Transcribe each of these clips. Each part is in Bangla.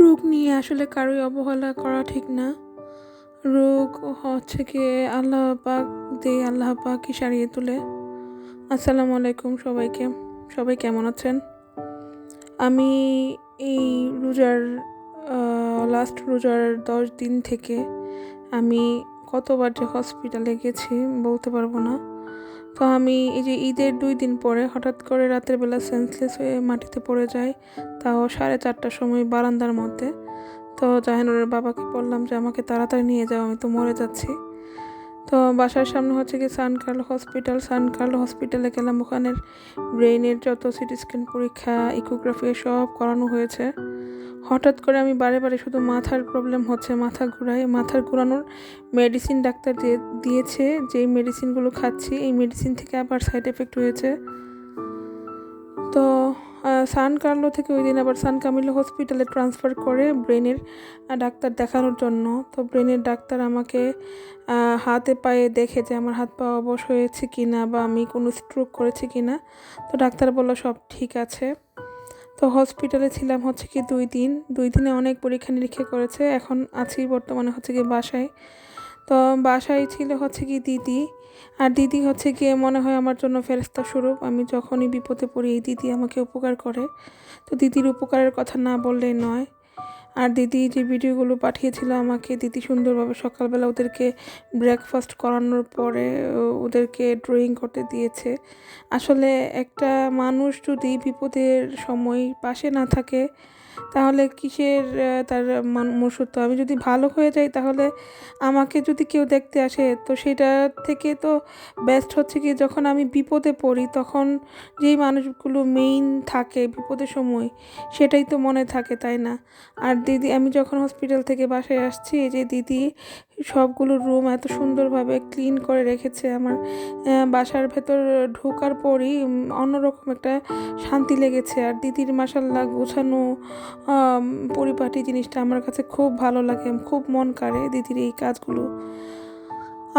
রোগ নিয়ে আসলে কারোই অবহেলা করা ঠিক না। রোগ হচ্ছে কি আল্লাহ পাক দিয়ে আল্লাহ পাকই সারিয়ে তোলে। আসসালামু আলাইকুম সবাইকে। সবাই কেমন আছেন? আমি এই রোজার লাস্ট রোজার দশ দিন থেকে আমি কতবার যে হসপিটালে গেছি বলতে পারব না। তো আমি এই যে ঈদের দুই দিন পরে হঠাৎ করে রাতের বেলা সেন্সলেস হয়ে মাটিতে পড়ে যাই, তাও সাড়ে চারটার সময় বারান্দার মধ্যে। তো জাহানুরের বাবাকে বললাম যে, আমাকে তাড়াতাড়ি নিয়ে যাও, আমি তো মরে যাচ্ছি। তো বাসার সামনে হচ্ছে কি সান কার্ল হসপিটাল সান কার্ল হসপিটালে গেলাম। ওখানের ব্রেইনের যত সিটি স্ক্যান পরীক্ষা, ইকোগ্রাফি সব করানো হয়েছে। হঠাৎ করে আমি বারে বারে শুধু মাথার প্রবলেম হচ্ছে, মাথা ঘুরায়। মাথার ঘুরানোর মেডিসিন ডাক্তার দিয়ে দিয়েছে, যেই মেডিসিনগুলো খাচ্ছি, এই মেডিসিন থেকে আবার সাইড এফেক্ট হয়েছে। সান কার্লো থেকে ওই দিন আবার সান কামিলো হসপিটালে ট্রান্সফার করে ব্রেনের ডাক্তার দেখানোর জন্য। তো ব্রেনের ডাক্তার আমাকে হাতে পায়ে দেখে যে আমার হাত পা অবশ হয়েছে কি না বা আমি কোনো স্ট্রোক করেছি কি না তো ডাক্তার বলল, সব ঠিক আছে। তো হসপিটালে ছিলাম হচ্ছে কি দুই দিন। দুই দিনে অনেক পরীক্ষা নিরীক্ষা করেছে। এখন আছি বর্তমানে হচ্ছে কি বাসায়। তো বাসায় ছিল হচ্ছে কি দিদি। আর দিদি হচ্ছে গিয়ে মনে হয় আমার জন্য ফেরস্তা স্বরূপ। আমি যখনই বিপদে পড়ি, এই দিদি আমাকে উপকার করে। তো দিদির উপকারের কথা না বললেই নয়। আর দিদি যে ভিডিওগুলো পাঠিয়েছিল আমাকে, দিদি সুন্দরভাবে সকালবেলা ওদেরকে ব্রেকফাস্ট করানোর পরে ওদেরকে ড্রয়িং করতে দিয়েছে। আসলে একটা মানুষ যদি বিপদের সময় পাশে না থাকে তাহলে কিসের তার মনুষ্যত্ব আমি যদি ভালো হয়ে যাই তাহলে আমাকে যদি কেউ দেখতে আসে, তো সেটা থেকে তো বেস্ট হচ্ছে কি যখন আমি বিপদে পড়ি, তখন যেই মানুষগুলো মেইন থাকে বিপদের সময়, সেটাই তো মনে থাকে, তাই না? আর দিদি, আমি যখন হসপিটাল থেকে বাসায় আসছি যে দিদি সবগুলো রুম এত সুন্দরভাবে ক্লিন করে রেখেছে আমার বাসার ভেতর ঢোকার পরই অন্যরকম একটা শান্তি লেগেছে। আর দিদির মাসাল্লা গোছানো পরিপাটি জিনিসটা আমার কাছে খুব ভালো লাগে, খুব মন কাড়ে দিদির এই কাজগুলো।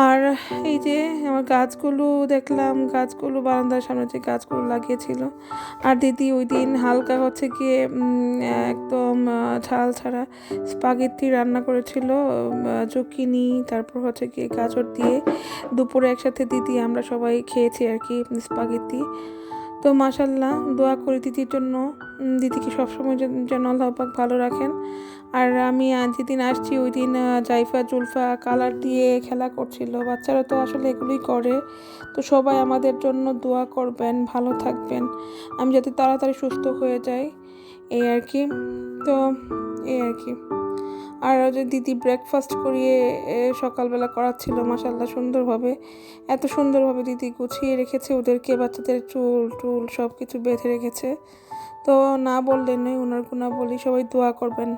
আর এই যে আমার গাছগুলো দেখলাম, গাছগুলো বারান্দার সামনে যে গাছগুলো লাগিয়েছিল। আর দিদি ওই দিন হালকা হচ্ছে গিয়ে একদম ছাল ছাড়া স্পাগেতি রান্না করেছিল জুকিনি, তারপর হচ্ছে গিয়ে গাজর দিয়ে। দুপুরে একসাথে দিদি, আমরা সবাই খেয়েছি আর কি স্পাগেতি তো মাসাল্লাহ দোয়া করি দিদির জন্য। দিদিকে সবসময় যেন আল্লাহবাক ভালো রাখেন। আর আমি যেদিন আসছি, ওই দিন জাইফা, জুলফা কালার দিয়ে খেলা করছিল। বাচ্চারা তো আসলে এগুলোই করে। তো সবাই আমাদের জন্য দোয়া করবেন, ভালো থাকবেন। আমি যাতে তাড়াতাড়ি সুস্থ হয়ে যাই, এই আর কি। তো, এই আর কি। আর যে দিদি ব্রেকফাস্ট করিয়ে সকালবেলা করাচ্ছিল মাসাল্লাহ সুন্দরভাবে। এত সুন্দরভাবে দিদি গুছিয়ে রেখেছে ওদেরকে, বাচ্চাদের চুল টুল সব কিছু বেঁধে রেখেছে। তো না বললে নয় ওনার গুণাবলী, সবাই দোয়া করবেন।